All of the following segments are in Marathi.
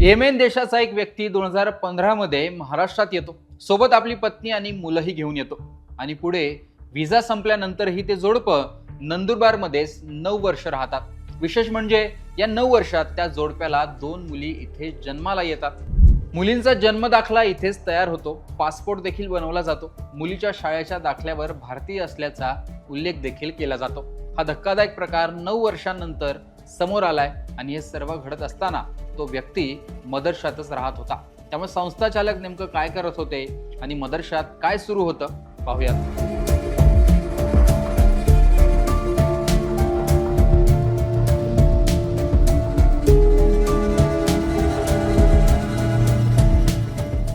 येमेन देशाचा एक व्यक्ती दोन हजार पंधरामध्ये महाराष्ट्रात येतो. सोबत आपली पत्नी आणि मुलंही घेऊन येतो. आणि पुढे व्हिसा संपल्यानंतरही ते जोडपं नंदुरबारमध्येच नऊ वर्ष राहतात. विशेष म्हणजे या नऊ वर्षात त्या जोडप्याला दोन मुली इथे जन्माला येतात. मुलींचा जन्म दाखला इथेच तयार होतो. पासपोर्ट देखील बनवला जातो. मुलीच्या शाळेच्या दाखल्यावर भारतीय असल्याचा उल्लेख देखील केला जातो. हा धक्कादायक प्रकार नऊ वर्षांनंतर समोर आलाय आणि हे सर्व घडत असताना तो व्यक्ती मदरशातच राहत होता. त्यामुळे संस्था चालक नेमकं काय करत होते आणि मदरशात काय सुरू होतं पाहूयात.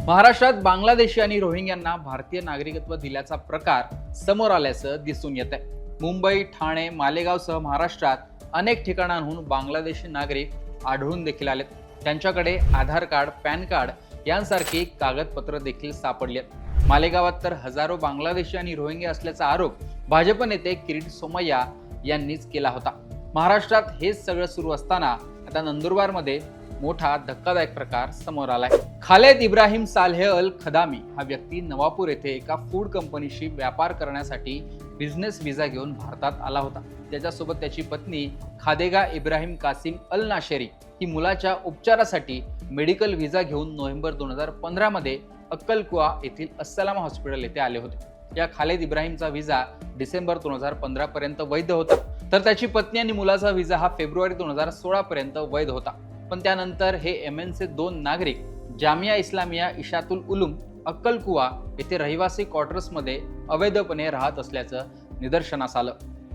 महाराष्ट्रात बांगलादेशी आणि रोहिंग्यांना भारतीय नागरिकत्व दिल्याचा प्रकार समोर आल्याचं दिसून येत आहे मुंबई ठाणे मालेगावसह महाराष्ट्रात अनेक ठिकाणांहून बांगलादेशी नागरिक आढळून देखील आलेत. त्यांच्याकडे आधार कार्ड पॅन कार्ड यांसारखी कागदपत्र देखील सापडली आहेत. मालेगावात तर हजारो बांगलादेशी आणि रोहिंग्या असल्याचा आरोप भाजप नेते किरीट सोमय्या यांनीच केला होता. महाराष्ट्रात हेच सगळं सुरू असताना आता नंदुरबारमध्ये मोठा धक्कादायक प्रकार समोर आलाय. खालेद इब्राहिम साल्हे अल खदामी हा व्यक्ती नवापूर येथे एका फूड कंपनीशी व्यापार करण्यासाठी बिझनेस व्हिसा घेऊन भारतात आला होता. त्याच्यासोबत त्याची पत्नी खादेगा इब्राहिम कासिम अल नाशेरी ही मुलाच्या उपचारासाठी मेडिकल व्हिसा घेऊन नोव्हेंबर दोन हजार पंधरामध्ये अक्कलकुवा अक्कलकुआ येथील अस्सलाम हॉस्पिटल येथे आले होते. या खालेद इब्राहिमचा व्हिसा डिसेंबर दोन हजार पंधरा पर्यंत वैध होता. तर त्याची पत्नी आणि मुलाचा व्हिसा हा फेब्रुवारी दोन हजार सोळा पर्यंत वैध होता. पण त्यानंतर हे एमएनचे दोन नागरिक जामिया इस्लामिया इशातुल उलुम अक्कलकुवा येथे रहिवासी क्वार्टर्समध्ये अवैधपणे राहत असल्याचं निदर्शनास आलं.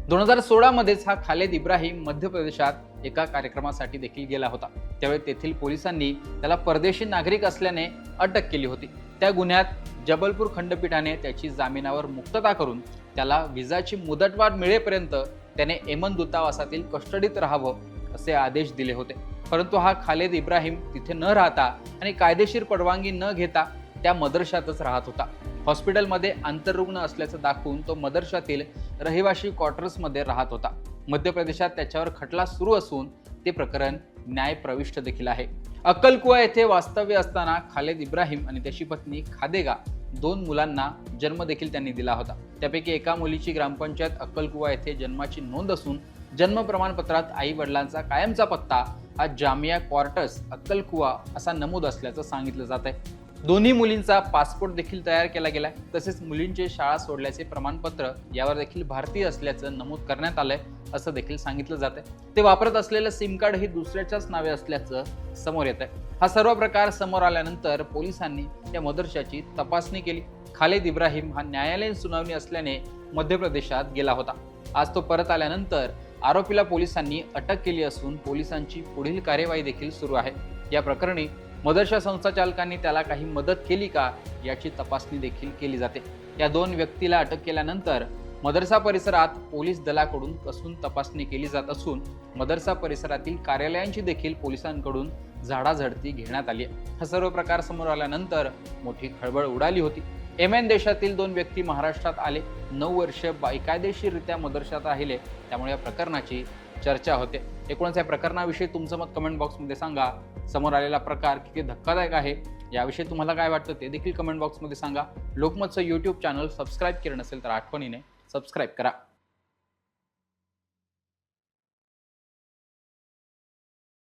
दोन हजार सोळामध्येच हा खालेद इब्राहिम मध्य प्रदेशात एका कार्यक्रमासाठी देखील गेला होता. त्यावेळी तेथील पोलिसांनी त्याला परदेशी नागरिक असल्याने अटक केली होती. त्या गुन्ह्यात जबलपूर खंडपीठाने त्याची जामिनावर मुक्तता करून त्याला विजाची मुदतवाढ मिळेपर्यंत त्याने एमन दूतावासातील कस्टडीत राहावं असे आदेश दिले होते. परंतु हा खालेद इब्राहिम तिथे न राहता आणि कायदेशीर परवानगी न घेता त्या मदरशातच राहत होता. हॉस्पिटलमध्ये आंतररुग्ण असल्याचं दाखवून तो मदरशातील रहिवाशी क्वार्टर्समध्ये राहत होता. मध्य प्रदेशात त्याच्यावर खटला सुरू असून ते प्रकरण न्याय प्रविष्ट देखील आहे. अक्कलकुवा येथे वास्तव्य असताना खालेद इब्राहिम आणि त्याची पत्नी खादेगा दोन मुलांना जन्म देखील त्यांनी दिला होता. त्यापैकी एका मुलीची ग्रामपंचायत अक्कलकुवा येथे जन्माची नोंद असून जन्म प्रमाणपत्रात आई वडिलांचा कायमचा पत्ता हा जामिया क्वार्टर्स अक्कलकुवा असा नमूद असल्याचं सांगितलं जात आहे. दोन्ही मुलींचा पासपोर्ट देखील तयार केला गेला आहे तसेच मुलींचे शाळा सोडल्याचे प्रमाणपत्र यावर देखील भारतीय असल्याचं नमूद करण्यात आलंय असं देखील सांगितलं जात आहे. ते वापरत असलेलं सिम कार्ड हे दुसऱ्याच्याच नावे असल्याचं समोर येत आहे. हा सर्व प्रकार समोर आल्यानंतर पोलिसांनी या मदरशाची तपासणी केली. खालेद इब्राहिम हा न्यायालयीन सुनावणी असल्याने मध्य प्रदेशात गेला होता. आज तो परत आल्यानंतर आरोपीला पोलिसांनी अटक केली असून पोलिसांची पुढील कार्यवाही देखील सुरू आहे. या प्रकरणी मदरशा संस्थाचालकांनी त्याला काही मदत केली का याची तपासणी देखील केली जाते. या दोन व्यक्तीला अटक केल्यानंतर मदरसा परिसरात पोलीस दलाकडून कसून तपासणी केली जात असून मदरसा परिसरातील कार्यालयांची देखील पोलिसांकडून झाडाझडती घेण्यात आली हा सर्व प्रकार समोर आल्यानंतर मोठी खळबळ उडाली होती. एमएन देशातील दोन व्यक्ती महाराष्ट्रात आले. नऊ वर्ष बेकायदेशीररित्या मदरशात राहिले. त्यामुळे या प्रकरणाची चर्चा होते. एकूणच या प्रकरणाविषयी तुमचं मत कमेंट बॉक्समध्ये सांगा. समोर आलेला प्रकार किती धक्कादायक आहे याविषयी तुम्हाला काय वाटतं ते देखील कमेंट बॉक्समध्ये सांगा. लोकमतचं यूट्यूब चॅनल सबस्क्राईब केलं नसेल तर आठवणीने सबस्क्राईब करा.